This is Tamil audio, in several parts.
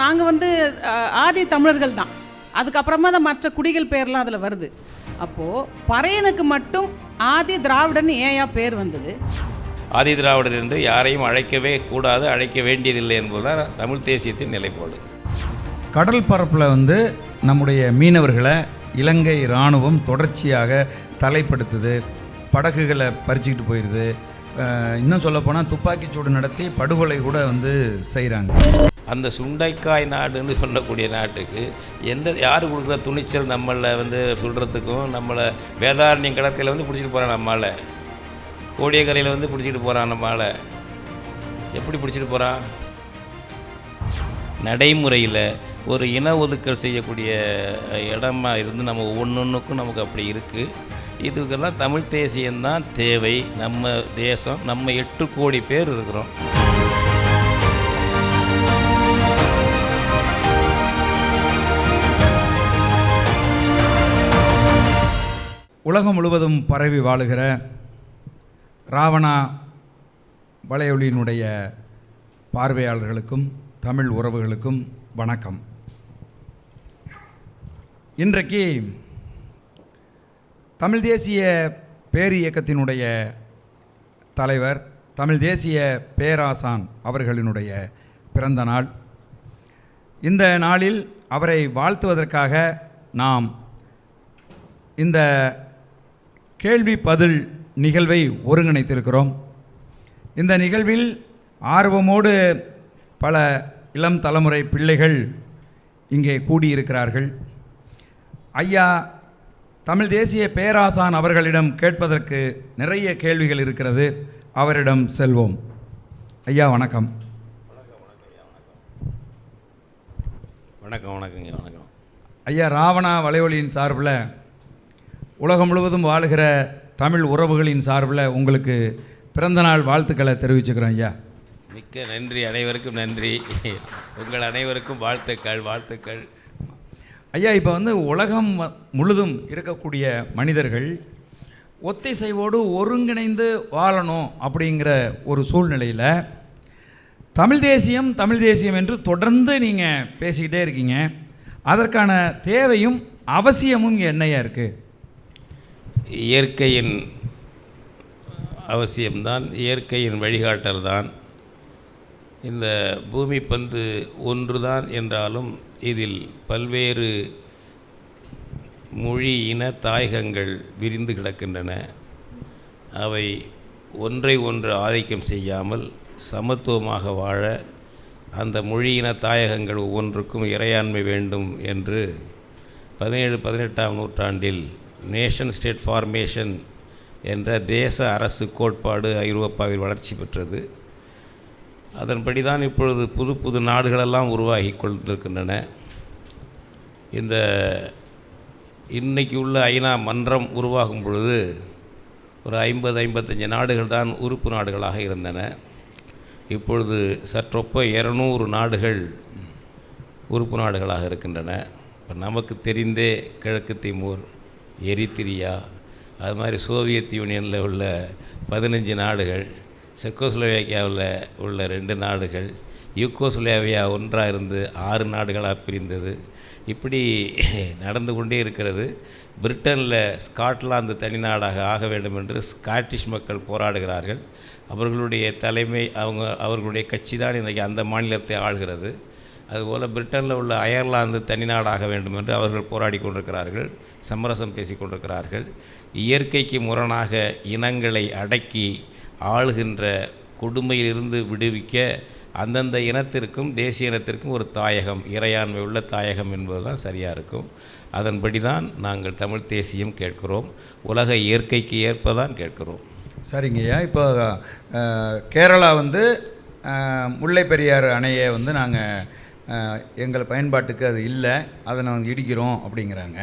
நாங்கள் வந்து ஆதி தமிழர்கள் தான். அதுக்கப்புறமா தான் மற்ற குடிகள் பேர்லாம் அதில் வருது. அப்போது பறையனுக்கு மட்டும் ஆதி திராவிடன் ஏயா பேர் வந்தது? ஆதி திராவிடர் என்று யாரையும் அழைக்கவே கூடாது அழைக்க வேண்டியதில்லை என்பதுதான் தமிழ் தேசியத்தின் நிலைப்பாடு. கடல் பரப்பில் வந்து நம்முடைய மீனவர்களை இலங்கை இராணுவம் தொடர்ச்சியாக தலைப்படுத்துது படகுகளை பறிச்சுக்கிட்டு போயிடுது இன்னும் சொல்லப்போனால் துப்பாக்கிச்சூடு நடத்தி படுகொலை கூட வந்து செய்கிறாங்க அந்த சுண்டைக்காய் நாடுன்னு சொல்லக்கூடிய நாட்டுக்கு எந்த யார் கொடுக்குற துணிச்சல் நம்மளை வந்து சொல்கிறதுக்கும் நம்மளை வேதாரண்யம் கடத்தில் வந்து பிடிச்சிட்டு போகிறான் நம்மளை கோடியக்கரையில் வந்து பிடிச்சிட்டு போகிறான் நம்மளை எப்படி பிடிச்சிட்டு போகிறான் நடைமுறையில் ஒரு இன ஒதுக்கல் செய்யக்கூடிய இடமா இருந்து நம்ம ஒவ்வொன்றுக்கும் நமக்கு அப்படி இருக்குது இதுக்கெல்லாம் தமிழ் தேசியம்தான் தேவை. நம்ம தேசம் நம்ம எட்டு கோடி பேர் இருக்கிறோம். உலகம் முழுவதும் பரவி வாழுகிற ராவணா வலையொலியினுடைய பார்வையாளர்களுக்கும் தமிழ் உறவுகளுக்கும் வணக்கம். இன்றைக்கு தமிழ் தேசிய பேரியக்கத்தினுடைய தலைவர் தமிழ் தேசிய பேராசான் அவர்களினுடைய பிறந்த நாள். இந்த நாளில் அவரை வாழ்த்துவதற்காக நாம் இந்த கேள்வி பதில் நிகழ்வை ஒருங்கிணைத்திருக்கிறோம். இந்த நிகழ்வில் ஆர்வமோடு பல இளம் தலைமுறை பிள்ளைகள் இங்கே கூடியிருக்கிறார்கள். ஐயா தமிழ் தேசிய பேராசான் அவர்களிடம் கேட்பதற்கு நிறைய கேள்விகள் இருக்கிறது. அவரிடம் செல்வோம். ஐயா வணக்கம். வணக்கம் வணக்கங்க வணக்கம். ஐயா ராவணா வலையொலியின் சார்பில் உலகம் முழுவதும் வாழுகிற தமிழ் உறவுகளின் சார்பில் உங்களுக்கு பிறந்தநாள் வாழ்த்துக்களை தெரிவிச்சுக்கிறோம் ஐயா. மிக்க நன்றி அனைவருக்கும் நன்றி. உங்கள் அனைவருக்கும் வாழ்த்துக்கள் வாழ்த்துக்கள். ஐயா இப்போ வந்து உலகம் முழுதும் இருக்கக்கூடிய மனிதர்கள் ஒத்திசைவோடு ஒருங்கிணைந்து வாழணும் அப்படிங்கிற ஒரு சூழ்நிலையில் தமிழ் தேசியம் தமிழ் தேசியம் என்று தொடர்ந்து நீங்கள் பேசிக்கிட்டே இருக்கீங்க. அதற்கான தேவையும் அவசியமும் இங்கே என்னையா இருக்குது இயற்கையின் அவசியம்தான் இயற்கையின் வழிகாட்டல் தான் இந்த பூமி பந்து ஒன்றுதான் என்றாலும் இதில் பல்வேறு மொழி இன தாயகங்கள் விரிந்து கிடக்கின்றன. அவை ஒன்றை ஒன்று ஆதிக்கம் செய்யாமல் சமத்துவமாக வாழ அந்த மொழியின தாயகங்கள் ஒவ்வொன்றுக்கும் இறையாண்மை வேண்டும் என்று பதினேழு பதினெட்டாம் நூற்றாண்டில் நேஷன் ஸ்டேட் ஃபார்மேஷன் என்ற தேச அரசு கோட்பாடு ஐரோப்பாவில் வளர்ச்சி பெற்றது. அதன்படி தான் இப்பொழுது புது புது நாடுகளெல்லாம் உருவாகி கொண்டிருக்கின்றன. இந்த இன்னைக்கு உள்ள ஐநா மன்றம் உருவாகும் பொழுது ஒரு ஐம்பது ஐம்பத்தஞ்சு நாடுகள் தான் உறுப்பு நாடுகளாக இருந்தன. இப்பொழுது சற்றொப்ப இரநூறு நாடுகள் உறுப்பு நாடுகளாக இருக்கின்றன. இப்போ நமக்கு தெரிந்தே கிழக்கு திமூர் எரித்திரியா அது மாதிரி சோவியத் யூனியனில் உள்ள பதினஞ்சு நாடுகள் செக்கோஸ்லோவேக்கியாவில் உள்ள ரெண்டு நாடுகள் யூகோஸ்லேவியா ஒன்றாக இருந்து ஆறு நாடுகளாக பிரிந்தது. இப்படி நடந்து கொண்டே இருக்கிறது. பிரிட்டனில் ஸ்காட்லாந்து தனிநாடாக ஆக வேண்டும் என்று ஸ்காட்டிஷ் மக்கள் போராடுகிறார்கள். அவர்களுடைய தலைமை அவங்க அவர்களுடைய கட்சி தான் இன்றைக்கி அந்த மாநிலத்தை ஆள்கிறது. அதுபோல் பிரிட்டனில் உள்ள அயர்லாந்து தனிநாடாக வேண்டும் என்று அவர்கள் போராடி கொண்டிருக்கிறார்கள் சமரசம் பேசி கொண்டிருக்கிறார்கள். இயற்கைக்கு முரணாக இனங்களை அடக்கி ஆளுகின்ற கொடுமையிலிருந்து விடுவிக்க அந்தந்த இனத்திற்கும் தேசிய இனத்திற்கும் ஒரு தாயகம் இறையாண்மை உள்ள தாயகம் என்பது தான் சரியாக இருக்கும். அதன்படி தான் நாங்கள் தமிழ் தேசியம் கேட்கிறோம் உலக இயற்கைக்கு ஏற்ப தான் கேட்கிறோம் சரிங்கய்யா இப்போ கேரளா வந்து முல்லை பெரியாறு அணையை வந்து நாங்கள் எங்கள் பயன்பாட்டுக்கு அது இல்லை அதை நாங்கள் இடிக்கிறோம் அப்படிங்கிறாங்க.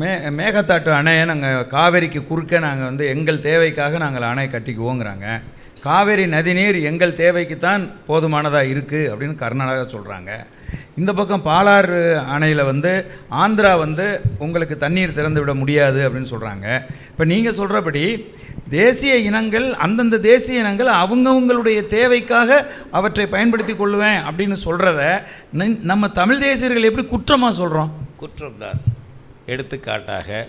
மே மேகத்தாட்டு அணையை நாங்கள் காவேரிக்கு குறுக்க நாங்கள் வந்து எங்கள் தேவைக்காக நாங்கள் அணை கட்டிக்குவோங்கிறாங்க. காவேரி நதிநீர் எங்கள் தேவைக்கு தான் போதுமானதாக இருக்குது அப்படின்னு கர்நாடகா சொல்கிறாங்க இந்த பக்கம் பாலாறு அணையில் வந்து ஆந்திரா வந்து உங்களுக்கு தண்ணீர் திறந்து விட முடியாது அப்படின்னு சொல்கிறாங்க இப்போ நீங்கள் சொல்கிறபடி தேசிய இனங்கள் அந்தந்த தேசிய இனங்கள் அவங்கவுங்களுடைய தேவைக்காக அவற்றை பயன்படுத்தி கொள்ளுவேன் அப்படின்னு சொல்கிறத நம்ம தமிழ் தேசியர்கள் எப்படி குற்றமாக சொல்கிறோம் குற்றம்தான். எடுத்துக்காட்டாக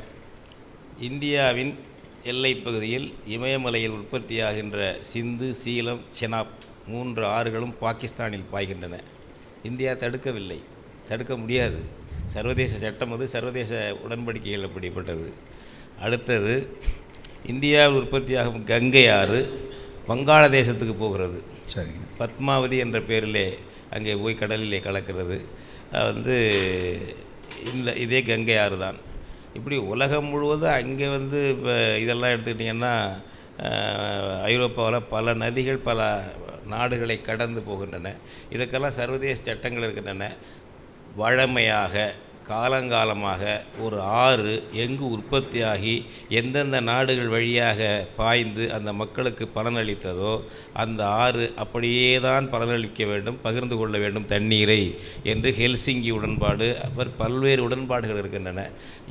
இந்தியாவின் எல்லை பகுதியில் இமயமலையில் உற்பத்தியாகின்ற சிந்து சீலம் செனாப் மூன்று ஆறுகளும் பாகிஸ்தானில் பாய்கின்றன. இந்தியா தடுக்கவில்லை. தடுக்க முடியாது. சர்வதேச சட்டம் அது சர்வதேச உடன்படிக்கைகள் அப்படிப்பட்டது. அடுத்தது இந்தியாவில் உற்பத்தியாகும் கங்கை ஆறு வங்காளதேசத்துக்கு போகிறது. சரிங்க. பத்மாவதி என்ற பேரிலே அங்கே போய் கடலிலே கலக்கிறது. அது வந்து இந்த இதே கங்கை ஆறு தான். இப்படி உலகம் முழுவதும் அங்கே வந்து இப்போ இதெல்லாம் எடுத்துக்கிட்டிங்கன்னா ஐரோப்பாவில் பல நதிகள் பல நாடுகளை கடந்து போகின்றன. இதுக்கெல்லாம் சர்வதேச சட்டங்கள் இருக்கின்றன. வழமையாக காலங்காலமாக ஒரு ஆறு எங்கு உற்பத்தியாகி எந்தெந்த நாடுகள் வழியாக பாய்ந்து அந்த மக்களுக்கு பலனளித்ததோ அந்த ஆறு அப்படியே தான் பலனளிக்க வேண்டும் பகிர்ந்து கொள்ள வேண்டும் தண்ணீரை என்று ஹெல்சிங்கி உடன்பாடு அவர் பல்வேறு உடன்பாடுகள் இருக்கின்றன.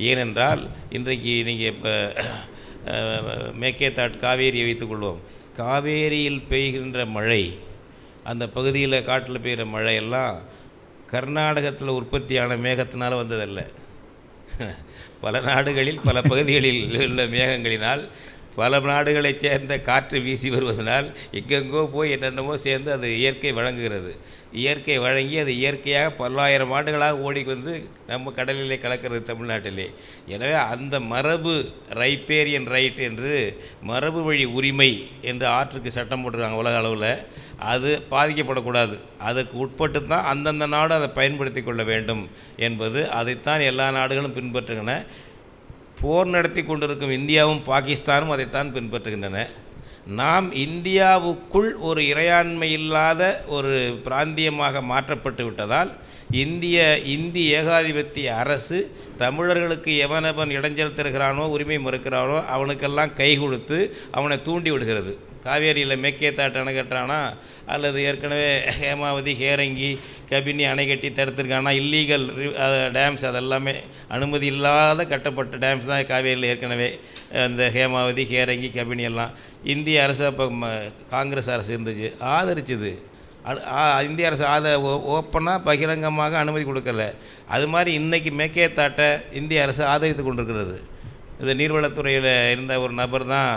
ஏனென்றால் இன்றைக்கு நீங்கள் இப்போ மேக்கேதாட் காவேரியை வைத்துக்கொள்வோம் காவேரியில் பெய்கின்ற மழை அந்த பகுதியில் காட்டில் பெய்கிற மழையெல்லாம் கர்நாடகத்தில் உற்பத்தியான மேகத்தினால் வந்ததல்ல. பல நாடுகளில் பல பகுதிகளில் உள்ள மேகங்களினால் பல நாடுகளைச் சேர்ந்த காற்று வீசி வருவதனால் எங்கெங்கோ போய் என்னென்னமோ சேர்ந்து அது இயற்கை வழங்குகிறது. இயற்கை வழங்கி அது இயற்கையாக பல்லாயிரம் ஆண்டுகளாக ஓடி வந்து நம்ம கடலிலே கலக்கிறது தமிழ்நாட்டிலே. எனவே அந்த மரபு ரைப்பேரியன் ரைட் என்று மரபு வழி உரிமை என்று ஆற்றுக்கு சட்டம் போட்டிருக்காங்க உலக அளவில் அது பாதிக்கப்படக்கூடாது. அதற்கு உட்பட்டு தான் அந்தந்த நாடு அதை பயன்படுத்தி கொள்ள வேண்டும் என்பது அதைத்தான் எல்லா நாடுகளும் பின்பற்றுகின்றன. போர் நடத்தி கொண்டிருக்கும் இந்தியாவும் பாகிஸ்தானும் அதைத்தான் பின்பற்றுகின்றன. நாம் இந்தியாவுக்குள் ஒரு இறையாண்மை இல்லாத ஒரு பிராந்தியமாக மாற்றப்பட்டு விட்டதால் இந்திய இந்தி ஏகாதிபத்திய அரசு தமிழர்களுக்கு எவனவன் இடைஞ்சல் தருகிறானோ உரிமை மறுக்கிறானோ அவனுக்கெல்லாம் கை கொடுத்து அவனை தூண்டி விடுகிறது. காவேரியில் மேக்கேத்தாட்டு அணை கட்டுறானா அல்லது ஏற்கனவே ஹேமாவதி ஹேரங்கி கபினி அணை கட்டி தடுத்திருக்கானா? இல்லீகல் டேம்ஸ் அதெல்லாமே அனுமதி இல்லாத கட்டப்பட்ட டேம்ஸ் தான் காவேரியில் ஏற்கனவே அந்த ஹேமாவதி ஹேரங்கி கபினி எல்லாம். இந்திய அரசு அப்போ காங்கிரஸ் அரசு இருந்துச்சு. ஆதரிச்சுது. இந்திய அரசு அதை ஓப்பனாக பகிரங்கமாக அனுமதி கொடுக்கல. அது மாதிரி இன்றைக்கி மேக்கேத்தாட்டை இந்திய அரசு ஆதரித்து கொண்டிருக்கிறது. இது நீர்வளத்துறையில் இருந்த ஒரு நபர் தான்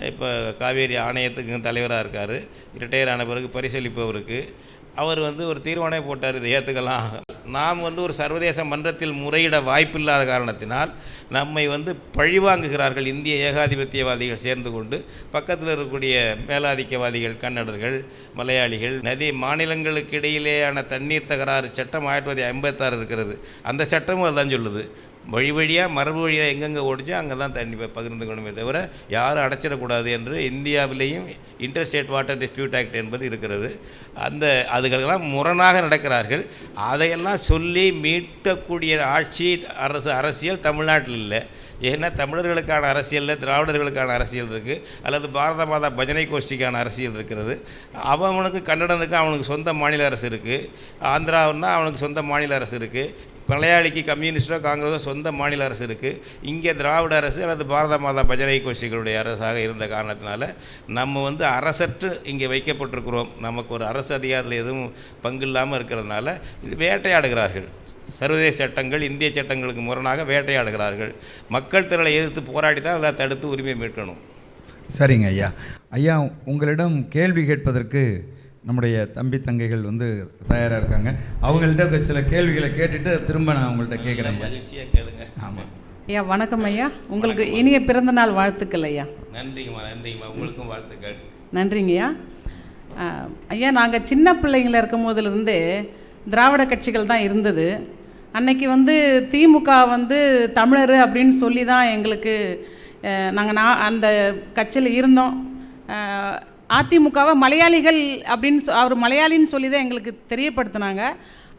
இப்போ காவேரி ஆணையத்துக்கு தலைவராக இருக்கார். ரிட்டையர் ஆன பிறகு பரிசீலிப்பவருக்கு. அவர் வந்து ஒரு தீர்மானம் போட்டார் இதை ஏற்றுக்கலாம் நாம் வந்து ஒரு சர்வதேச மன்றத்தில் முறையிட வாய்ப்பில்லாத காரணத்தினால் நம்மை வந்து பழிவாங்குகிறார்கள் இந்திய ஏகாதிபத்தியவாதிகள் சேர்ந்து கொண்டு. பக்கத்தில் இருக்கக்கூடிய மேலாதிக்கவாதிகள் கன்னடர்கள் மலையாளிகள் நதி மாநிலங்களுக்கு இடையிலேயான தண்ணீர் தகராறு சட்டம் ஆயிரத்தி தொள்ளாயிரத்தி ஐம்பத்தாறு இருக்கிறது. அந்த சட்டமும் அதுதான் சொல்லுது. வழி வழியாக மரபு வழியாக எங்கெங்கே ஓடிச்சோ அங்கே தான் தண்ணி பகிர்ந்துக்கணுமே தவிர யாரும் அடைச்சிடக்கூடாது என்று இந்தியாவிலேயும் இன்டர்ஸ்டேட் வாட்டர் டிஸ்பியூட் ஆக்ட் என்பது இருக்கிறது. அந்த அதுகளெல்லாம் முரணாக நடக்கிறார்கள். அதையெல்லாம் சொல்லி மீட்கக்கூடிய ஆட்சி அரசு அரசியல் தமிழ்நாட்டில் இல்லை. ஏன்னா தமிழர்களுக்கான அரசியலில் திராவிடர்களுக்கான அரசியல் இருக்குது அல்லது பாரத மாதா பஜனை கோஷ்டிக்கான அரசியல் இருக்கிறது. அவனுக்கு கன்னடனுக்கு அவனுக்கு சொந்த மாநில அரசு இருக்குது ஆந்திராவுன்னா அவனுக்கு சொந்த மாநில அரசு இருக்குது மலையாளிக்கு கம்யூனிஸ்டோ காங்கிரஸோ சொந்த மாநில அரசு இருக்குது இங்கே திராவிட அரசு அல்லது பாரத மாதா பஜனை கோஷிகளுடைய அரசாக இருந்த காரணத்தினால நம்ம வந்து அரசற்று இங்கே வைக்கப்பட்டிருக்கிறோம். நமக்கு ஒரு அரசு அதிகாரத்தில் எதுவும் பங்கு இல்லாமல் இருக்கிறதுனால இது வேட்டையாடுகிறார்கள். சர்வதேச சட்டங்கள் இந்திய சட்டங்களுக்கு முரணாக வேட்டையாடுகிறார்கள். மக்கள் திரளை எதிர்த்து போராடி தான் அதை தடுத்து உரிமை மீட்கணும். சரிங்க ஐயா. ஐயா உங்களிடம் கேள்வி கேட்பதற்கு நம்முடைய தம்பி தங்கைகள் வந்து தயாராக இருக்காங்க. அவங்கள்ட்ட சில கேள்விகளை கேட்டுட்டு திரும்ப நான் உங்கள்கிட்ட கேட்குறேன் மகிழ்ச்சியாக கேளுங்க. ஆமாம் ஐயா வணக்கம் ஐயா. உங்களுக்கு இனிய பிறந்தநாள் வாழ்த்துக்கள் ஐயா. நன்றிங்கம்மா நன்றிங்கம்மா உங்களுக்கும் வாழ்த்துக்கள். நன்றிங்கய்யா ஐயா. நாங்கள் சின்ன பிள்ளைங்கள இருக்கும் போதிலிருந்து திராவிட கட்சிகள் தான் இருந்தது. அன்னைக்கு வந்து திமுக வந்து தமிழர் அப்படின்னு சொல்லி தான் எங்களுக்கு நாங்கள் நான் அந்த கட்சியில் இருந்தோம். அதிமுகவை மலையாளிகள் அப்படின்னு சொ- அவர் மலையாளின்னு சொல்லி தான் எங்களுக்கு தெரியப்படுத்தினாங்க.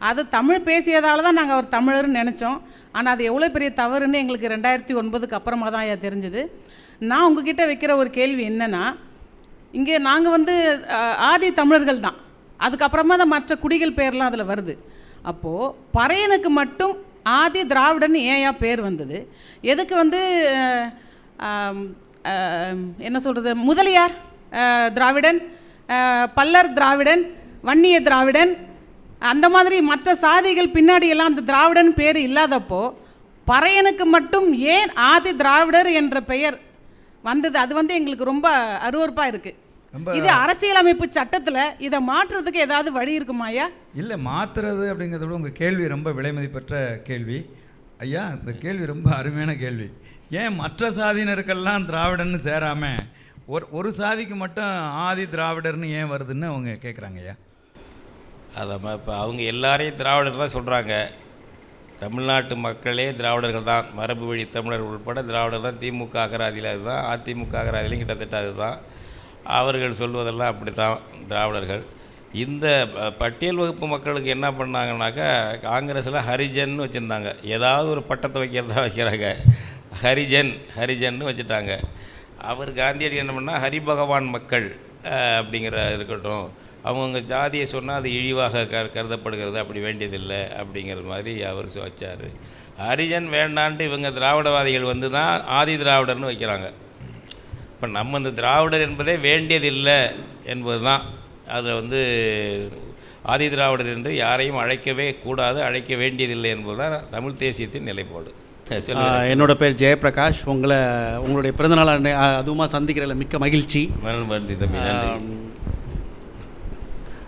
அது தமிழ் பேசியதால் தான் நாங்கள் அவர் தமிழர்னு நினச்சோம். ஆனால் அது எவ்வளோ பெரிய தவறுன்னு எங்களுக்கு ரெண்டாயிரத்தி ஒன்பதுக்கு அப்புறமா தான் ஐயா தெரிஞ்சுது. நான் உங்ககிட்ட வைக்கிற ஒரு கேள்வி என்னென்னா இங்கே நாங்கள் வந்து ஆதி தமிழர்கள் தான். அதுக்கப்புறமா தான் மற்ற குடிகள் பேர்லாம் அதில் வருது. அப்போது பறையனுக்கு மட்டும் ஆதி திராவிடன் ஏயா பேர் வந்தது? எதுக்கு வந்து என்ன சொல்கிறது முதலியார்? திராவிடன் பல்லர் திராவிடன் வன்னிய திராவிடன் அந்த மாதிரி மற்ற சாதிகள் பின்னாடி எல்லாம் அந்த திராவிடன் பேர் இல்லாதப்போ பறையனுக்கு மட்டும் ஏன் ஆதி திராவிடர் என்ற பெயர் வந்தது? அது வந்து எங்களுக்கு ரொம்ப அருவருப்பாக இருக்குது இது அரசியலமைப்பு சட்டத்தில் இதை மாற்றுறதுக்கு ஏதாவது வழி இருக்குமாயா இல்லை மாத்துறது அப்படிங்கிறத விட உங்கள் கேள்வி ரொம்ப விலைமதிப்பற்ற கேள்வி. ஐயா இந்த கேள்வி ரொம்ப அருமையான கேள்வி. ஏன் மற்ற சாதியினருக்கெல்லாம் திராவிடன்னு சேராமல் ஒரு ஒரு சாதிக்கு மட்டும் ஆதி திராவிடர்னு ஏன் வருதுன்னு அவங்க கேட்குறாங்க ஐயா அதை இப்போ அவங்க எல்லாரையும் திராவிடர் தான் சொல்கிறாங்க தமிழ்நாட்டு மக்களே திராவிடர்கள் தான். மரபு வழி தமிழர் உட்பட திராவிடர் தான். திமுக அகராதியில் அதுதான். அதிமுக அகராதியிலும் கிட்டத்தட்ட அதுதான். அவர்கள் சொல்வதெல்லாம் அப்படி தான் திராவிடர்கள். இந்த பட்டியல் வகுப்பு மக்களுக்கு என்ன பண்ணாங்கன்னாக்கா காங்கிரஸில் ஹரிஜன் வச்சுருந்தாங்க. ஏதாவது ஒரு பட்டத்தை வைக்கிறதா வைக்கிறாங்க. ஹரிஜன் ஹரிஜன்னு வச்சுட்டாங்க. அவர் காந்தியடி என்ன பண்ணால் ஹரிபகவான் மக்கள் அப்படிங்கிற இருக்கட்டும். அவங்கவுங்க ஜாதியை சொன்னால் அது இழிவாக க கருதப்படுகிறது அப்படி வேண்டியதில்லை அப்படிங்கிற மாதிரி அவர் வச்சார் ஹரிஜன் வேண்டான்ட்டு இவங்க திராவிடவாதிகள் வந்து தான் ஆதி திராவிடர்னு வைக்கிறாங்க. இப்போ நம்ம இந்த திராவிடர் என்பதே வேண்டியதில்லை என்பது தான் அதை வந்து ஆதி திராவிடர் என்று யாரையும் அழைக்கவே கூடாது அழைக்க வேண்டியதில்லை என்பதுதான் தமிழ் தேசியத்தின் நிலைப்பாடு. என்னோட பேர் ஜெயபிரகாஷ். உங்களை உங்களுடைய பிறந்தநாள் அதுவுமா சந்திக்கிறதுல மிக்க மகிழ்ச்சி.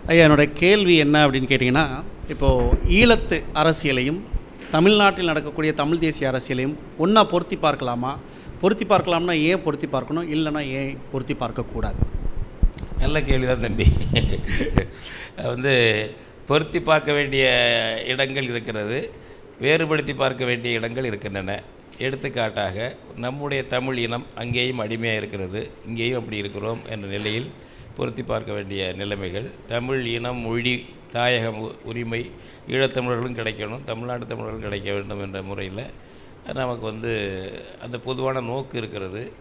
ஐயா என்னோட கேள்வி என்ன அப்படின்னு கேட்டிங்கன்னா இப்போது ஈழத்து அரசியலையும் தமிழ்நாட்டில் நடக்கக்கூடிய தமிழ் தேசிய அரசியலையும் ஒன்றா பொருத்தி பார்க்கலாமா? பொருத்தி பார்க்கலாம்னா ஏன் பொருத்தி பார்க்கணும்? இல்லைன்னா ஏன் பொருத்தி பார்க்கக்கூடாது? நல்ல கேள்வி தான் தம்பி. வந்து பொருத்தி பார்க்க வேண்டிய இடங்கள் இருக்கிறது. வேறுபடுத்தி பார்க்க வேண்டிய இடங்கள் இருக்கின்றன. எடுத்துக்காட்டாக நம்முடைய தமிழ் இனம் அங்கேயும் அடிமையாக இருக்கிறது இங்கேயும் அப்படி இருக்கிறோம் என்ற நிலையில் பொருத்தி பார்க்க வேண்டிய நிலைமைகள். தமிழ் இனம் மொழி தாயகம் உ- உரிமை ஈழத்தமிழர்களும் கிடைக்கணும் தமிழ்நாடு தமிழர்களும் கிடைக்க வேண்டும் என்ற முறையில் நமக்கு வந்து அந்த பொதுவான நோக்கு இருக்கிறது.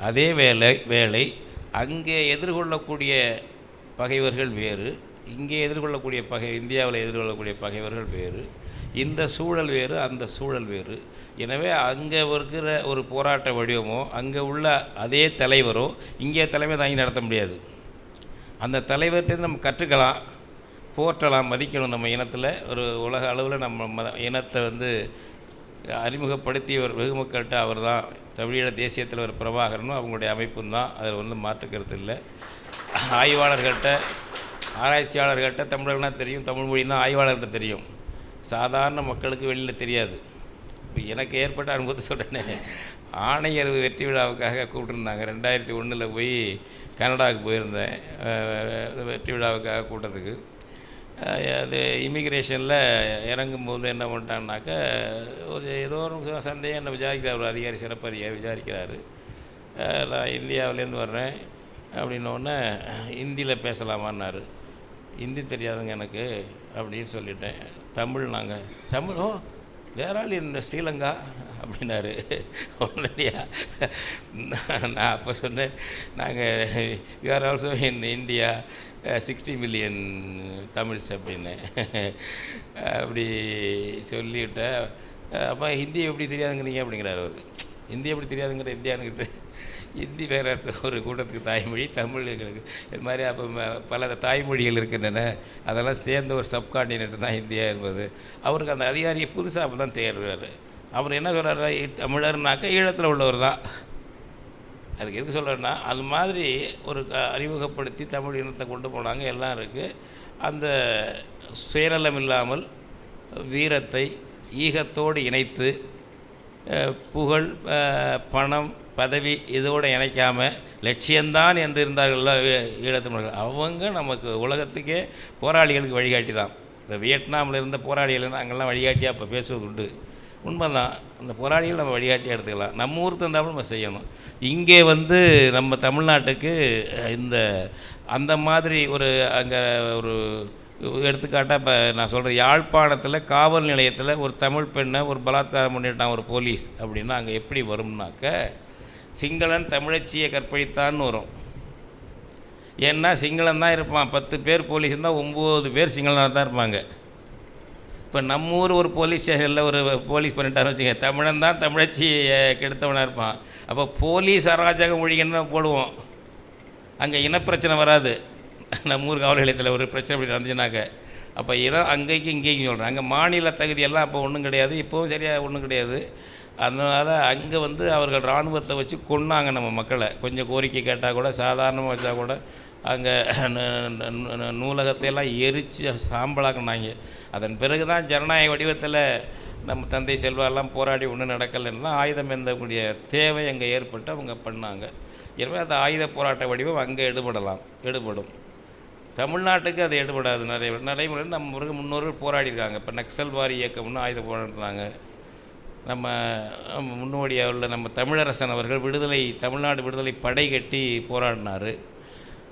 அதே வேளை வேலை அங்கே எதிர்கொள்ளக்கூடிய பகைவர்கள் வேறு இங்கே எதிர்கொள்ளக்கூடிய பகை இந்தியாவில் எதிர்கொள்ளக்கூடிய பகைவர்கள் வேறு. இந்த சூழல் வேறு அந்த சூழல் வேறு. எனவே அங்கே இருக்கிற ஒரு போராட்ட வடிவமோ அங்கே உள்ள அதே தலைவரோ இங்கே தலைமை தாங்கி நடத்த முடியாது. அந்த தலைவர்கிட்ட நம்ம கற்றுக்கலாம் போற்றலாம் மதிக்கணும். நம்ம இனத்தில் ஒரு உலக அளவில் நம்ம இனத்தை வந்து அறிமுகப்படுத்தியவர் வெகு மக்கள்கிட்ட அவர் தான் தமிழீழ தேசிய தலைவர் பிரபாகரனும் அவங்களுடைய அமைப்பும் தான். அதில் ஒன்றும் மாற்றுக்கிறது இல்லை. ஆய்வாளர்கள்ட்ட ஆராய்ச்சியாளர்கள்ட்ட தமிழர்னா தெரியும் தமிழ் மொழினா ஆய்வாளர்கிட்ட தெரியும். சாதாரண மக்களுக்கு வெளியில் தெரியாது. இப்போ எனக்கு ஏற்பட்ட அனுபவத்தை சொல்கிறேனே ஆணையர் வெற்றி விழாவுக்காக கூப்பிட்டுருந்தாங்க. ரெண்டாயிரத்தி ஒன்றில் போய் கனடாவுக்கு போயிருந்தேன். வெற்றி விழாவுக்காக கூட்டத்துக்கு. அது இமிக்ரேஷனில் இறங்கும்போது என்ன பண்ணிட்டாங்கனாக்கா ஒரு ஏதோ ஒரு சந்தேகம் என்ன விசாரிக்கிறார். ஒரு அதிகாரி சிறப்பு அதிகாரி விசாரிக்கிறாரு. நான் இந்தியாவிலேருந்து வர்றேன். அப்படின்னோடனே ஹிந்தியில் பேசலாமான்னாரு. ஹிந்தி தெரியாதுங்க எனக்கு அப்படின்னு சொல்லிட்டேன். தமிழ் நாங்கள் தமிழ் ஓ வேற இருந்த ஸ்ரீலங்கா அப்படின்னாரு. உடனடியா நான் அப்போ சொன்னேன் நாங்கள் you are also in India sixty million Tamils அப்படின்னு. அப்படி சொல்லிவிட்டேன் அப்போ ஹிந்தி எப்படி தெரியாதுங்கிறீங்க? அப்படிங்கிறார் அவர். ஹிந்தி எப்படி தெரியாதுங்கிற இந்தியானுக்கிட்ட ஹிந்தி வேறு ஒரு கூட்டத்துக்கு தாய்மொழி தமிழ் எங்களுக்கு. இது மாதிரி அப்போ பல தாய்மொழிகள் இருக்கின்றன. அதெல்லாம் சேர்ந்த ஒரு சப்காண்டினென்ட் தான் இந்தியா என்பது. அவருக்கு அந்த அதிகாரியை புதுசாக அப்போ தான் தேர்றாரு. அவர் என்ன சொல்கிறாரு தமிழர்னாக்கா ஈழத்தில் உள்ளவர் தான். அதுக்கு எதுக்கு சொல்கிறேன்னா அது மாதிரி ஒரு க- அறிமுகப்படுத்தி தமிழ் இனத்தை கொண்டு போனாங்க எல்லாம் இருக்குது அந்த சுயநலம் இல்லாமல் வீரத்தை ஈகத்தோடு இணைத்து புகழ் பணம் பதவி இதோடு இணைக்காமல் லட்சியம்தான் என்று இருந்தார்கள்ல ஈழத்தமிழர்கள் அவங்க நமக்கு உலகத்துக்கே போராளிகளுக்கு வழிகாட்டி தான் இந்த வியட்நாமில் இருந்த போராளிகள் அங்கெல்லாம் வழிகாட்டியாக இப்போ பேசுவது உண்டு. உண்மைதான். அந்த போராளிகள் நம்ம வழிகாட்டியாக எடுத்துக்கலாம். நம்ம ஊர் தந்தாலும் நம்ம செய்யணும். இங்கே வந்து நம்ம தமிழ்நாட்டுக்கு இந்த அந்த மாதிரி ஒரு அங்கே ஒரு எடுத்துக்காட்டாக இப்போ நான் சொல்கிறேன் யாழ்ப்பாணத்தில் காவல் நிலையத்தில் ஒரு தமிழ் பெண்ணை ஒரு பலாத்காரம் பண்ணிட்டான் ஒரு போலீஸ் அப்படின்னா அங்கே எப்படி வரும்னாக்க சிங்களன் தமிழச்சியை கற்பழித்தான்னு வரும். ஏன்னா சிங்களன் தான் இருப்பான். பத்து பேர் போலீஸ் இருந்தால் ஒம்பது பேர் சிங்களனாக தான் இருப்பாங்க. இப்போ நம்ம ஊர் ஒரு போலீஸ் ஸ்டேஷனில் ஒரு போலீஸ் பண்ணிட்டாருன்னு வச்சுங்க தமிழன் தான் தமிழச்சி கெடுத்தவனாக இருப்பான். அப்போ போலீஸ் அராஜக ஒழிகன்னு போடுவோம். அங்கே இனப்பிரச்சனை வராது. நம்ம ஊர் காவல் நிலையத்தில் ஒரு பிரச்சனை இப்படி நடந்துச்சுனாக்க. அப்போ இனம் அங்கேயும் இங்கேயும் சொல்கிறேன் அங்கே மாநில தகுதியெல்லாம் அப்போ ஒன்றும் கிடையாது. இப்போவும் சரியாக ஒன்றும் கிடையாது. அதனால் அங்கே வந்து அவர்கள் இராணுவத்தை வச்சு கொன்னாங்க நம்ம மக்களை. கொஞ்சம் கோரிக்கை கேட்டால் கூட சாதாரணமாக வச்சா கூட அங்கே நூலகத்தையெல்லாம் எரித்து சாம்பலாக்குனாங்க. அதன் பிறகு தான் ஜனநாயக வடிவத்தில் நம்ம தந்தை செல்வா எல்லாம் போராடி ஒன்றும் நடக்கலைன்னா ஆயுதம் எந்தக்கூடிய தேவை அங்கே ஏற்பட்டு அவங்க பண்ணாங்க. எனவே அந்த ஆயுத போராட்ட வடிவம் அங்கே எடுபடலாம் எடுபடும். தமிழ்நாட்டுக்கு அது எடுபடாது. நிறைய நடைமுறை நம்ம பிறகு முன்னோர்கள் போராடிருக்காங்க. இப்போ நக்சல்வாரி இயக்கம்னு ஆயுத போராடுறாங்க. நம்ம முன்னோடியாக உள்ள நம்ம தமிழரசன் அவர்கள் விடுதலை தமிழ்நாடு விடுதலை படை கட்டி போராடினார்.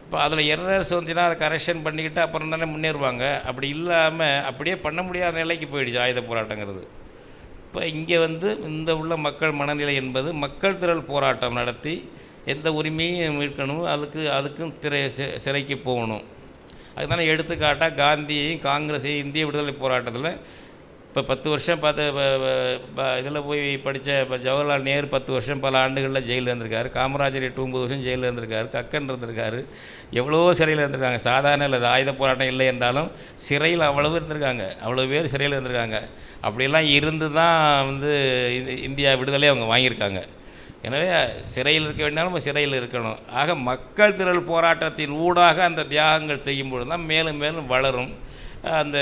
இப்போ அதில் எரர்ஸ் வந்துச்சுன்னா அதை கரெக்ஷன் பண்ணிக்கிட்டு அப்புறம் தானே முன்னேறுவாங்க. அப்படி இல்லாமல் அப்படியே பண்ண முடியாத நிலைக்கு போயிடுச்சு ஆயுத போராட்டங்கிறது. இப்போ இங்கே வந்து இந்த உள்ள மக்கள் மனநிலை என்பது மக்கள் திரள் போராட்டம் நடத்தி எந்த உரிமையும் இருக்கணும் அதுக்கு அதுக்கும் திரை சிறைக்கு போகணும். அதுதானே எடுத்துக்காட்டாக காந்தியையும் காங்கிரஸையும் இந்திய விடுதலை போராட்டத்தில் இப்போ பத்து வருஷம் பார்த்து இதில் போய் படித்த இப்போ ஜவஹர்லால் நேரு பத்து வருஷம் பல ஆண்டுகளில் ஜெயிலில் இருந்திருக்காரு. காமராஜர் எட்டு ஒம்பது வருஷம் ஜெயிலில் இருந்திருக்காரு. கக்கன் இருந்திருக்காரு. எவ்வளோ சிறையில் இருந்திருக்காங்க. சாதாரண இல்லை ஆயுத போராட்டம் இல்லை என்றாலும் சிறையில் அவ்வளவு இருந்திருக்காங்க. அவ்வளோ பேர் சிறையில் இருந்திருக்காங்க. அப்படியெல்லாம் இருந்து தான் வந்து இந்தியா விடுதலை அவங்க வாங்கியிருக்காங்க. எனவே சிறையில் இருக்க வேண்டியாலும் நம்ம சிறையில் இருக்கணும். ஆக மக்கள் திரள் போராட்டத்தின் ஊடாக அந்த தியாகங்கள் செய்யும்பொழுது தான் மேலும் மேலும் வளரும். அந்த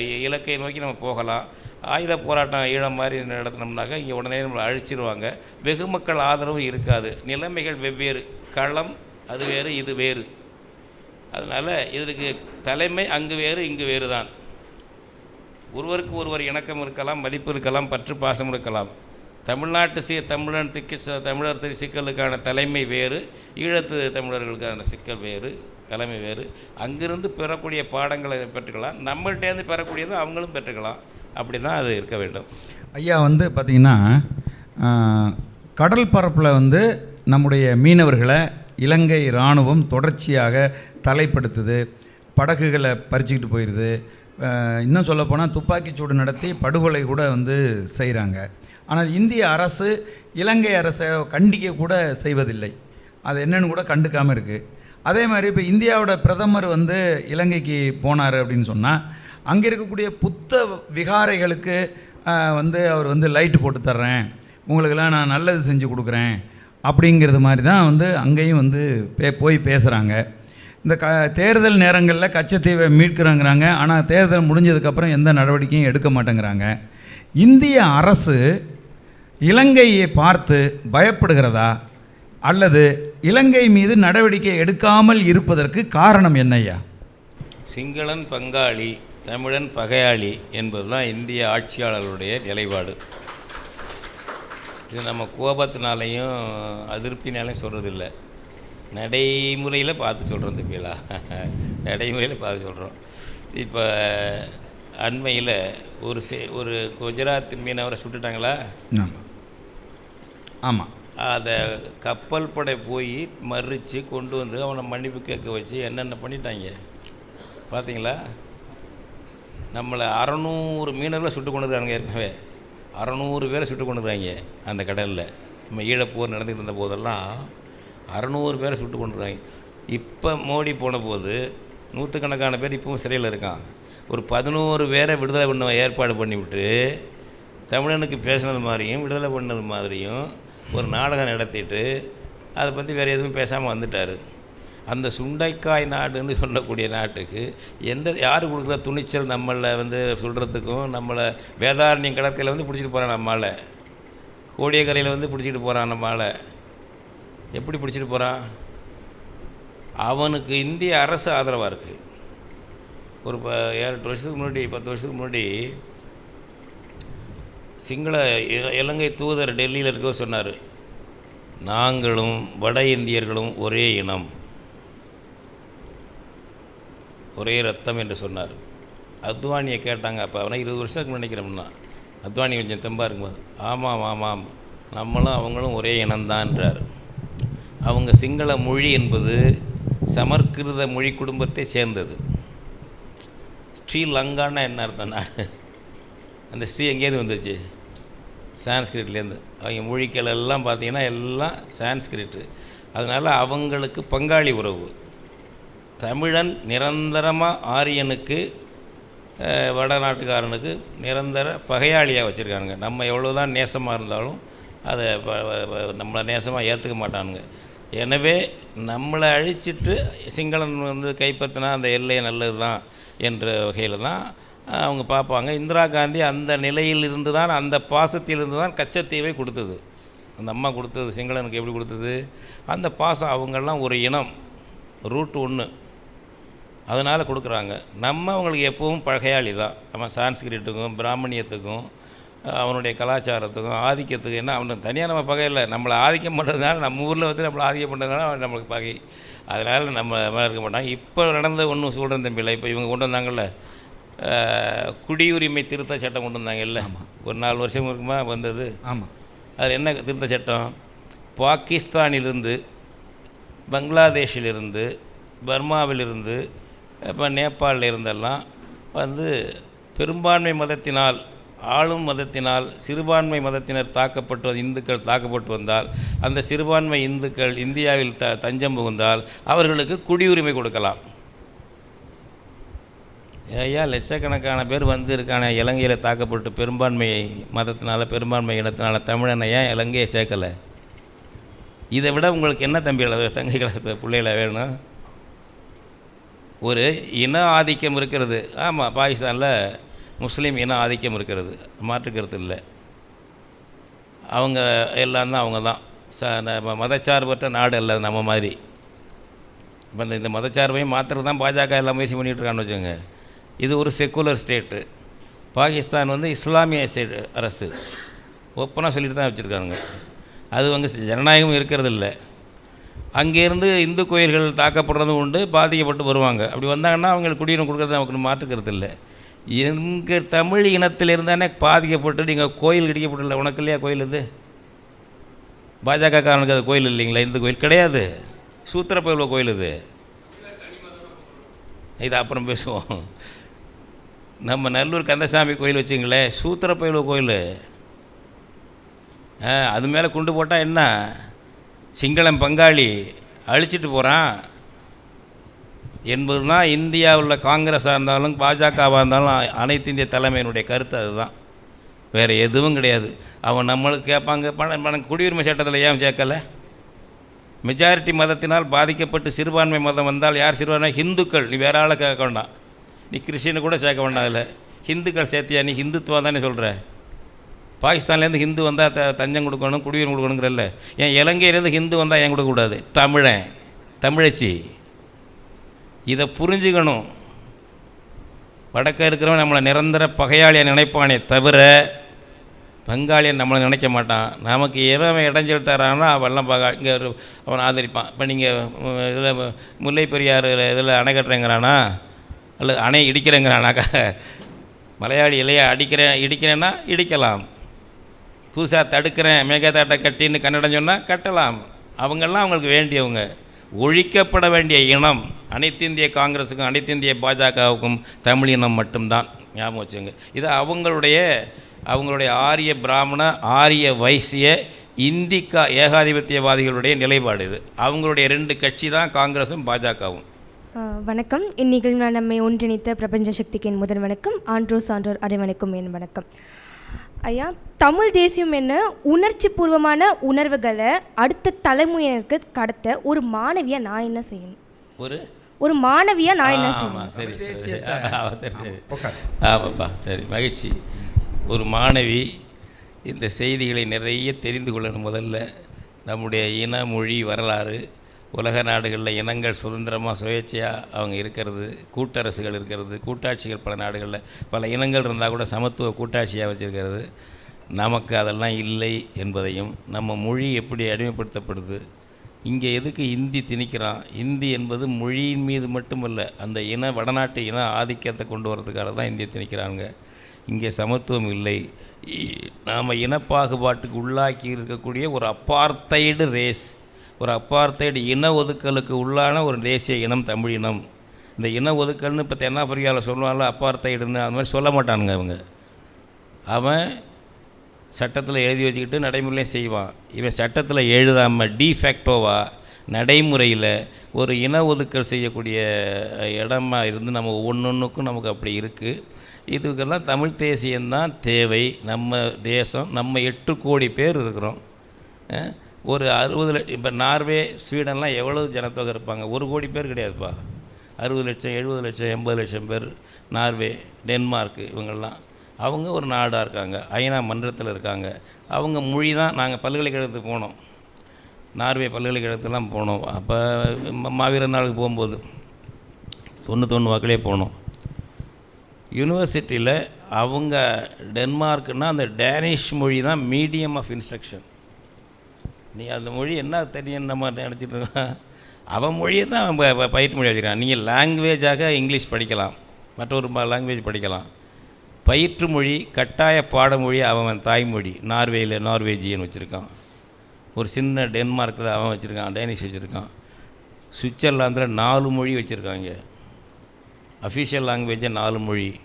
இலக்கை நோக்கி நம்ம போகலாம். ஆயுத போராட்டம் ஈழம் மாதிரி நடத்தினோம்னாக்கா இங்கே உடனே நம்மளை அழிச்சிருவாங்க. வெகு மக்கள் ஆதரவு இருக்காது. நிலைமைகள் வெவ்வேறு. களம் அது வேறு இது வேறு. அதனால் இதற்கு தலைமை அங்கு வேறு இங்கு வேறு தான் ஒருவருக்கு ஒருவர் இணக்கம் இருக்கலாம் மதிப்பு இருக்கலாம் பற்று பாசம் இருக்கலாம். தமிழ்நாட்டு சி தமிழத்துக்கு ச- தமிழர் சிக்கலுக்கான தலைமை வேறு ஈழத்து தமிழர்களுக்கான சிக்கல் வேறு தலைமை வேறு. அங்கிருந்து பெறக்கூடிய பாடங்களை பெற்றுக்கலாம். நம்மள்டேருந்து பெறக்கூடியது அவங்களும் பெற்றுக்கலாம். அப்படி தான் அது இருக்க வேண்டும். ஐயா வந்து பார்த்திங்கன்னா கடல் பரப்பில் வந்து நம்முடைய மீனவர்களை இலங்கை இராணுவம் தொடர்ச்சியாக தலைப்படுத்துது. படகுகளை பறிச்சுக்கிட்டு போயிடுது இன்னும் சொல்லப்போனால் துப்பாக்கிச்சூடு நடத்தி படுகொலை கூட வந்து செய்கிறாங்க ஆனால் இந்திய அரசு இலங்கை அரசை கண்டிக்க கூட செய்வதில்லை. அது என்னென்னு கூட கண்டுக்காமல் இருக்குது அதே மாதிரி இப்போ இந்தியாவோட பிரதமர் வந்து இலங்கைக்கு போனார் அப்படின்னு சொன்னால் அங்கே இருக்கக்கூடிய புத்த விகாரைகளுக்கு வந்து அவர் வந்து லைட்டு போட்டு தர்றேன். உங்களுக்கெல்லாம் நான் நல்லது செஞ்சு கொடுக்குறேன். அப்படிங்கிறது மாதிரி தான் வந்து அங்கேயும் வந்து பே போய் பேசுகிறாங்க இந்த க தேர்தல் நேரங்களில் கச்சத்தீவை மீட்கிறாங்கிறாங்க. ஆனால் தேர்தல் முடிஞ்சதுக்கப்புறம் எந்த நடவடிக்கையும் எடுக்க மாட்டேங்கிறாங்க. இந்திய அரசு இலங்கையை பார்த்து பயப்படுகிறதா? அல்லது இலங்கை மீது நடவடிக்கை எடுக்காமல் இருப்பதற்கு காரணம் என்னய்யா? சிங்களன் பங்காளி தமிழன் பகையாளி என்பதுதான் இந்திய ஆட்சியாளர்களுடைய நிலைப்பாடு. இது நம்ம கோபத்தினாலையும் அதிருப்தினாலையும் சொல்கிறதில்ல நடைமுறையில் பார்த்து சொல்கிறோம் தம்பிகளா நடைமுறையில் பார்த்து சொல்கிறோம் இப்போ அண்மையில் ஒரு சே ஒரு குஜராத் மீனவரை சுட்டுட்டாங்களா? ஆமாம் அதை கப்பல் படை போய் மறித்து கொண்டு வந்து அவனை மன்னிப்பு கேட்க வச்சு என்னென்ன பண்ணிட்டாங்க? பார்த்தீங்களா நம்மளை அறநூறு மீனவர்களை சுட்டு கொண்டுருக்காங்க ஏற்கனவே. அறநூறு பேரை சுட்டு கொண்டுருக்காங்க அந்த கடலில். நம்ம ஈழப்போர் நடந்துகிட்டு இருந்த போதெல்லாம் அறநூறு பேரை சுட்டு கொண்டுருக்காங்க இப்போ மோடி போன போது நூற்றுக்கணக்கான பேர் இப்பவும் சிறையில் இருக்கான் ஒரு பதினோரு பேரை விடுதலை பண்ண ஏற்பாடு பண்ணிவிட்டு தமிழனுக்கு பேசினது மாதிரியும் விடுதலை பண்ணது மாதிரியும் ஒரு நாடகம் நடத்திட்டு அதை பற்றி வேறு எதுவும் பேசாமல் வந்துட்டார். அந்த சுண்டைக்காய் நாடுன்னு சொல்லக்கூடிய நாட்டுக்கு எந்த யார் கொடுக்குற துணிச்சல் நம்மளை வந்து சொல்கிறதுக்கும் நம்மளை வேதாரண்யம் கடற்கையில் வந்து பிடிச்சிட்டு போகிறான் நம்மளை கோடியக்கரையில் வந்து பிடிச்சிட்டு போகிறான் நம்மளை எப்படி பிடிச்சிட்டு போகிறான் அவனுக்கு இந்திய அரசு ஆதரவாக இருக்குது ஒரு ப ஏழு வருஷத்துக்கு முன்னாடி பத்து வருஷத்துக்கு முன்னாடி சிங்கள இல- இலங்கை தூதர் டெல்லியில் இருக்க சொன்னார் நாங்களும் வட இந்தியர்களும் ஒரே இனம். ஒரே ரத்தம் என்று சொன்னார். அத்வானியை கேட்டாங்க அப்போ அவனை இருபது வருஷத்துக்கு நினைக்கிறோம்னா அத்வானி கொஞ்சம் தெம்பாக இருக்கும்போது ஆமாம் ஆமாம் நம்மளும் அவங்களும் ஒரே இனம்தான்றார். அவங்க சிங்கள மொழி என்பது சமர்கிருத மொழி குடும்பத்தை சேர்ந்தது. ஸ்ரீலங்கான்னா என்ன அர்த்தம் நான் அந்த ஸ்ரீ எங்கேருந்து வந்துச்சு? சான்ஸ்கிரிட்லேருந்து. அவங்க மொழிக்கள் எல்லாம் பார்த்தீங்கன்னா எல்லாம் சான்ஸ்கிரிட்டு. அதனால் அவங்களுக்கு பங்காளி உறவு. தமிழன் நிரந்தரமாக ஆரியனுக்கு வடநாட்டுக்காரனுக்கு நிரந்தர பகையாளியாக வச்சுருக்கானுங்க. நம்ம எவ்வளோ தான் நேசமாக இருந்தாலும் அதை நம்மளை நேசமாக ஏற்றுக்க மாட்டானுங்க. எனவே நம்மளை அழிச்சிட்டு சிங்களன் வந்து கைப்பற்றினா அந்த எல்லை நல்லது தான் என்ற வகையில் தான் அவங்க பார்ப்பாங்க. இந்திரா காந்தி அந்த நிலையிலிருந்து தான் அந்த பாசத்திலிருந்து தான் கச்சத்தீவை கொடுத்தது. அந்த அம்மா கொடுத்தது சிங்களனுக்கு எப்படி கொடுத்தது? அந்த பாசம் அவங்கெல்லாம் ஒரு இனம் ரூட் ஒன்று அதனால் கொடுக்குறாங்க. நம்ம அவங்களுக்கு எப்பவும் பகையாளி தான். நம்ம சான்ஸ்கிரிட்டுக்கும் பிராமணியத்துக்கும் அவனுடைய கலாச்சாரத்துக்கும் ஆதிக்கத்துக்கும் என்ன அவனுக்கு தனியாக நம்ம பகை இல்லை. நம்மளை ஆதிக்கம் பண்ணுறதுனால நம்ம ஊரில் வந்து நம்மளை ஆதிக்கம் பண்ணுறதுனால அவன் நம்மளுக்கு பகை. அதனால் நம்ம இருக்க மாட்டாங்க. இப்போ நடந்த ஒன்றும் சொல்கிறேன் தம்பியில் இப்போ இவங்க கொண்டு வந்தாங்கள்ல குடியுரிமை திருத்த சட்டம் கொண்டு வந்தாங்கல்ல. ஒரு நாலு வருஷம் இருக்குமா வந்தது. ஆமாம் அதில் என்ன திருத்த சட்டம்? பாகிஸ்தானிலிருந்து பங்களாதேஷிலிருந்து பர்மாவிலிருந்து இப்போ நேபாளில் இருந்தெல்லாம் வந்து பெரும்பான்மை மதத்தினால் ஆளும் மதத்தினால் சிறுபான்மை மதத்தினர் தாக்கப்பட்டு வந்து- இந்துக்கள் தாக்கப்பட்டு வந்தால் அந்த சிறுபான்மை இந்துக்கள் இந்தியாவில் த தஞ்சம் புகுந்தால் அவர்களுக்கு குடியுரிமை கொடுக்கலாம். ஐயா லட்சக்கணக்கான பேர் வந்து இருக்கான இலங்கையில் தாக்கப்பட்டு பெரும்பான்மை மதத்தினால பெரும்பான்மை இனத்தினால தமிழனை ஏன் இலங்கையை சேர்க்கலை? இதை விட உங்களுக்கு என்ன தம்பிகளை தங்கைகளை பிள்ளைகளை வேணும்? ஒரு இன ஆதிக்கம் இருக்கிறது. ஆமாம் பாகிஸ்தானில் முஸ்லீம் இன ஆதிக்கம் இருக்கிறது. மாற்றுக்கிறது இல்லை. அவங்க எல்லாம் தான் அவங்க தான். ச மதச்சார்பற்ற நாடு அல்ல நம்ம மாதிரி. இப்போ இந்த இந்த மதச்சார்பையும் மாற்றுறது தான் பாஜக எல்லாம் முயற்சி பண்ணிகிட்டு இருக்கான்னு வச்சுங்க இது ஒரு செக்குலர் ஸ்டேட்டு பாகிஸ்தான் வந்து இஸ்லாமிய ஸ்டேட் அரசு. ஒப்பனாக சொல்லிட்டு தான் வச்சுருக்காங்க அது வந்து ஜனநாயகம் இருக்கிறதில்ல. அங்கேருந்து இந்து கோயில்கள் தாக்கப்படுறதும் உண்டு பாதிக்கப்பட்டு வருவாங்க. அப்படி வந்தாங்கன்னா அவங்களுக்கு குடியுரிமை கொடுக்குறது நமக்கு மாற்றுக்கிறது இல்லை எங்கள் தமிழ் இனத்தில் இருந்தானே பாதிக்கப்பட்டு நீங்கள் கோயில் இடிக்கப்படல உனக்கு இல்லையா கோயில் இது? பாஜக காரனுக்கு அது கோயில் இல்லைங்களா? இந்து கோயில் கிடையாது. சூத்திரப்பயில கோயில் இது. இது அப்புறம் பேசுவோம். நம்ம நல்லூர் கந்தசாமி கோயில் வச்சிங்களேன் சூத்திர பயில கோயில். ஆ, அது மேலே குண்டு போட்டால் என்ன? சிங்களம் பங்காளி அழிச்சிட்டு போகிறான் என்பது தான் இந்தியாவில் காங்கிரஸாக இருந்தாலும் பாஜகவாக இருந்தாலும் அனைத்து இந்திய தலைமையினுடைய கருத்து அதுதான். வேறு எதுவும் கிடையாது. அவன் நம்மளுக்கு கேட்பாங்க பணம் பணம் குடியுரிமை சட்டத்தில் ஏன் சேர்க்கலை மெஜாரிட்டி மதத்தினால் பாதிக்கப்பட்டு சிறுபான்மை மதம் வந்தால் யார் சிறுபான்மை ஹிந்துக்கள் நீ வேற ஆளை கேட்க வேண்டாம். நீ கிறிஸ்டினை கூட சேர்க்க வேண்டாம் அதில். ஹிந்துக்கள் சேர்த்தியா? நீ ஹிந்துத்துவம் தானே சொல்கிற பாகிஸ்தான்லேருந்து ஹிந்து வந்தால் த தஞ்சம் கொடுக்கணும் குடியுரிமை கொடுக்கணுங்கிறல்ல. ஏன் இலங்கையிலேருந்து ஹிந்து வந்தால் ஏன் கொடுக்கக்கூடாது? தமிழன் தமிழச்சி. இதை புரிஞ்சுக்கணும். வடக்க இருக்கிறவன் நம்மளை நிரந்தர பகையாளியை நினைப்பானே தவிர பங்காளியை நம்மளை நினைக்க மாட்டான். நமக்கு எவன் அவன் இடைஞ்சல் தரானோ அவெல்லாம் பகா இங்கே ஒரு அவன் ஆதரிப்பான். இப்போ நீங்கள் இதில் முல்லை பெரியார் இதில் அணை கட்டுறேங்கிறானா? அல்லது அணை இடிக்கிறேங்கிறானாக்கா மலையாளி இல்லையா அடிக்கிறேன் இடிக்கிறேன்னா இடிக்கலாம். புதுசாக தடுக்கிறேன் மேகதாட்டை கட்டின்னு கன்னடம் சொன்னால் கட்டலாம். அவங்கெல்லாம் அவங்களுக்கு வேண்டியவங்க. ஒழிக்கப்பட வேண்டிய இனம் அனைத்து இந்திய காங்கிரஸுக்கும் அனைத்து இந்திய பாஜகவுக்கும் தமிழ் இனம் மட்டும்தான். ஞாபகம் வச்சுங்க இது அவங்களுடைய அவங்களுடைய ஆரிய பிராமண ஆரிய வைசிய இந்திக்கா ஏகாதிபத்தியவாதிகளுடைய நிலைப்பாடு இது. அவங்களுடைய ரெண்டு கட்சி தான் காங்கிரஸும் பாஜகவும். வணக்கம். இந்நிகழ்வு நம்மை ஒன்றிணைத்த பிரபஞ்ச சக்திக்கு என் முதல் வணக்கம். ஆண்ட்ரோ சான்றோர் அடைவணக்கம் என் வணக்கம். ஐயா தமிழ் தேசியம் என்ன? உணர்ச்சி பூர்வமான உணர்வுகளை அடுத்த தலைமுறையினருக்கு கடத்த ஒரு மாணவியா நான் என்ன செய்யணும்? ஒரு? ஒரு மாணவியா நான் என்ன செய்யணும்? சரி சரி. ஆமாப்பா சரி மகிழ்ச்சி. ஒரு மாணவி இந்த செய்திகளை நிறைய தெரிந்து கொள்ளணும் முதல்ல. நம்முடைய இன மொழி வரலாறு உலக நாடுகளில் இனங்கள் சுதந்திரமாக சுயேட்சையாக அவங்க இருக்கிறது கூட்டரசுகள் இருக்கிறது கூட்டாட்சிகள் பல நாடுகளில் பல இனங்கள் இருந்தால் கூட சமத்துவ கூட்டாட்சியாக வச்சுருக்கிறது. நமக்கு அதெல்லாம் இல்லை என்பதையும் நம்ம மொழி எப்படி அடிமைப்படுத்தப்படுது இங்கே எதுக்கு இந்தி திணிக்கிறான்? இந்தி என்பது மொழியின் மீது மட்டுமல்ல அந்த இன வடநாட்டு இன ஆதிக்கத்தை கொண்டு வரதுக்காக தான் இந்தியை திணிக்கிறாங்க இங்கே சமத்துவம் இல்லை. நாம் இனப்பாகுபாட்டுக்கு உள்ளாக்கி இருக்கக்கூடிய ஒரு அப்பார்த்தைடு ரேஸ் ஒரு அப்பார்த்தைடு இன ஒதுக்கலுக்கு உள்ளான ஒரு தேசிய இனம் தமிழ் இனம். இந்த இன ஒதுக்கல்னு இப்போ தென்னாப்பிரிக்காவில் சொல்லுவாங்கல்ல அப்பார்த்தைடுன்னு அது மாதிரி சொல்ல மாட்டானுங்க அவங்க அவன் சட்டத்தில் எழுதி வச்சுக்கிட்டு நடைமுறையிலையும் செய்வான். இவன் சட்டத்தில் எழுதாமல் டிஃபேக்டோவா நடைமுறையில் ஒரு இன ஒதுக்கல் செய்யக்கூடிய இடமா இருந்து நம்ம ஒவ்வொன்றுக்கும் நமக்கு அப்படி இருக்குது இதுக்கெல்லாம் தமிழ் தேசியம்தான் தேவை. நம்ம தேசம் நம்ம எட்டு கோடி பேர் இருக்கிறோம். ஒரு அறுபது லட்சம் இப்போ நார்வே ஸ்வீடன்லாம் எவ்வளவு ஜனத்தொகை இருப்பாங்க? ஒரு கோடி பேர் கிடையாதுப்பா. அறுபது லட்சம் எழுபது லட்சம் எண்பது லட்சம் பேர் நார்வே டென்மார்க்கு இவங்கெல்லாம் அவங்க ஒரு நாடாக இருக்காங்க. ஐநா மன்றத்தில் இருக்காங்க. அவங்க மொழி தான் நாங்கள் பல்கலைக்கழகத்துக்கு போனோம். நார்வே பல்கலைக்கழகத்துலாம் போனோம். அப்போ மாவீரர் நாளுக்கு போகும்போது தொண்ணூத்தொன்று வாக்கிலே போனோம். யூனிவர்சிட்டியில் அவங்க டென்மார்க்குன்னா அந்த டேனிஷ் மொழி தான் மீடியம் ஆஃப் இன்ஸ்ட்ரக்ஷன் நீ அந்த மொழி என்ன தெரியும் நம்ம நினச்சிட்டு இருக்கோம்? அவன் மொழியை தான் அவன் ப- பயிற்று மொழி வச்சுக்கிறான் நீங்கள் லாங்குவேஜாக இங்கிலீஷ் படிக்கலாம். மற்றொரு லாங்குவேஜ் படிக்கலாம். பயிற்று மொழி கட்டாய பாடமொழி அவன் தாய்மொழி நார்வேயில் நார்வேஜியன் வச்சுருக்கான். ஒரு சின்ன டென்மார்க்கில் அவன் வச்சுருக்கான் டேனிஷ் வச்சுருக்கான். சுவிட்சர்லாந்தில் நாலு மொழி வச்சுருக்காங்க. அஃபிஷியல் லாங்குவேஜை நாலு மொழி.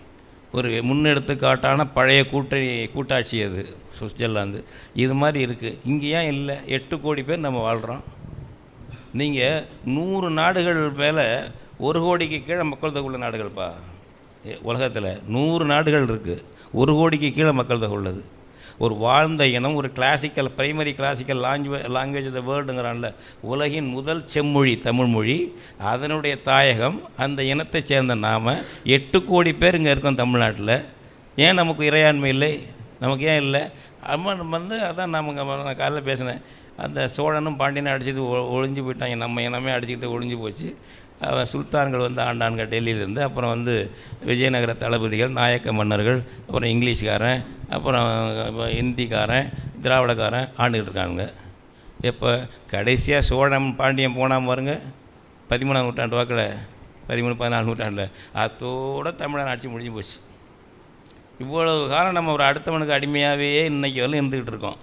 ஒரு முன்னெடுத்துக்காட்டான பழைய கூட்டணி கூட்டாட்சி அது சுவிட்சர்லாந்து. இது மாதிரி இருக்குது இங்கே ஏன் இல்லை? எட்டு கோடி பேர் நம்ம வாழ்கிறோம் நீங்கள் நூறு நாடுகள் மேலே ஒரு கோடிக்கு கீழே மக்கள் தொகை உள்ள நாடுகள்ப்பா. உலகத்தில் நூறு நாடுகள் இருக்குது ஒரு கோடிக்கு கீழே மக்கள் தொகை உள்ளது. ஒரு வாழ்ந்த இனம் ஒரு classical primary classical language language the வேர்டுங்கிறான்ல உலகின் முதல் செம்மொழி தமிழ் மொழி. அதனுடைய தாயகம் அந்த இனத்தை சேர்ந்த நாம். எட்டு கோடி பேர் இங்கே இருக்கோம் தமிழ்நாட்டில். ஏன் நமக்கு இறையாண்மை இல்லை? நமக்கு ஏன் இல்லை? அம்மா நம்ம வந்து அதான் நமக்கு நான் காலைல பேசினேன். அந்த சோழனும் பாண்டியனும் அடிச்சுட்டு ஒ- ஒழிஞ்சு போயிட்டாங்க. நம்ம இனமே அடிச்சுக்கிட்டு ஒழிஞ்சு போச்சு. அவன் சுல்தான்கள் வந்து ஆண்டான்கள் டெல்லியிலேருந்து அப்புறம் வந்து விஜயநகர தளபதிகள் நாயக்க மன்னர்கள் அப்புறம் இங்கிலீஷ்காரன் அப்புறம் இப்போ இந்திக்காரன் திராவிடக்காரன் ஆண்டுகிட்டு இருக்காங்க இப்போ கடைசியாக சோழன் பாண்டியம் போனால் பாருங்க. பதிமூணாம் நூற்றாண்டு வாக்கில். பதிமூணு பதினாலு நூற்றாண்டில். அத்தோட தமிழன் ஆட்சி முடிஞ்சு போச்சு. இவ்வளவு காலம் நம்ம ஒரு அடுத்தவனுக்கு அடிமையாகவே இன்னைக்கு வரலாம் இருந்துக்கிட்டு இருக்கோம்.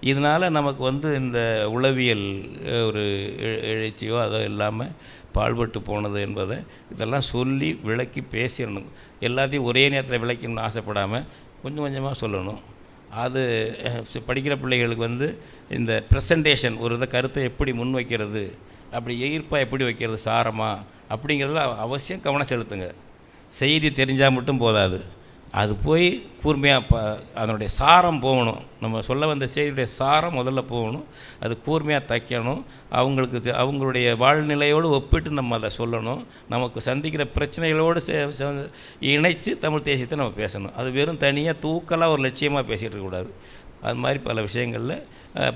இதனால் நமக்கு வந்து இந்த உளவியல் ஒரு எ- எழுச்சியோ அதோ இல்லாமல் பாழ்பட்டு போனது என்பதை இதெல்லாம் சொல்லி விளக்கி பேசிடணும். எல்லாத்தையும் ஒரே நேரத்தில் விளக்கணும்னு ஆசைப்படாமல் கொஞ்சம் கொஞ்சமாக சொல்லணும். அது படிக்கிற பிள்ளைகளுக்கு வந்து இந்த ப்ரெசன்டேஷன் ஒரு இதை கருத்தை எப்படி முன் வைக்கிறது அப்படி எதிர்ப்பாக எப்படி வைக்கிறது சாரமாக அப்படிங்கிறதுல அவசியம் கவனம் செலுத்துங்க. செய்தி தெரிஞ்சால் மட்டும் போதாது. அது போய் கூர்மையாக ப அதனுடைய சாரம் போகணும். நம்ம சொல்ல வந்த செய்தியுடைய சாரம் முதல்ல போகணும். அது கூர்மையாக தைக்கணும். அவங்களுக்கு அவங்களுடைய வாழ்நிலையோடு ஒப்பிட்டு நம்ம அதை சொல்லணும். நமக்கு சந்திக்கிற பிரச்சனைகளோடு சே இணைச்சு தமிழ் தேசியத்தை நம்ம பேசணும். அது வெறும் தனியாக தூக்கலாக ஒரு லட்சியமாக பேசிகிட்டு இருக்கக்கூடாது அது மாதிரி பல விஷயங்களில்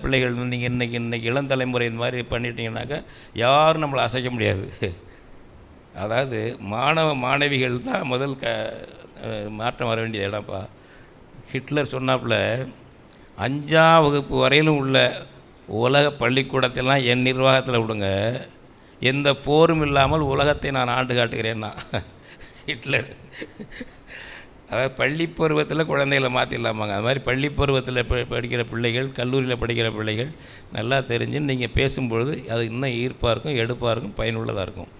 பிள்ளைகள் நீங்கள் இன்றைக்கி இன்றைக்கி இளம் தலைமுறை இந்த மாதிரி பண்ணிட்டீங்கன்னாக்கா யாரும் நம்மளை அசைக்க முடியாது. அதாவது மாணவ மாணவிகள் தான் முதல் க மாற்றம் வர வேண்டிய இடம்ப்பா. ஹிட்லர் சொன்னாப்புல அஞ்சாம் வகுப்பு வரையிலும் உள்ள உலக பள்ளிக்கூடத்தெல்லாம் என் நிர்வாகத்தில் விடுங்க. எந்த போரும் இல்லாமல் உலகத்தை நான் ஆண்டு காட்டுகிறேன்னா. ஹிட்லர். அதாவது பள்ளி பருவத்தில் குழந்தைகளை மாற்றிடலாமாங்க அது மாதிரி பள்ளி பருவத்தில் படிக்கிற பிள்ளைகள் கல்லூரியில் படிக்கிற பிள்ளைகள் நல்லா தெரிஞ்சு நீங்கள் பேசும்பொழுது அது இன்னும் ஈர்ப்பாக இருக்கும் எடுப்பாக இருக்கும் பயனுள்ளதாக இருக்கும்.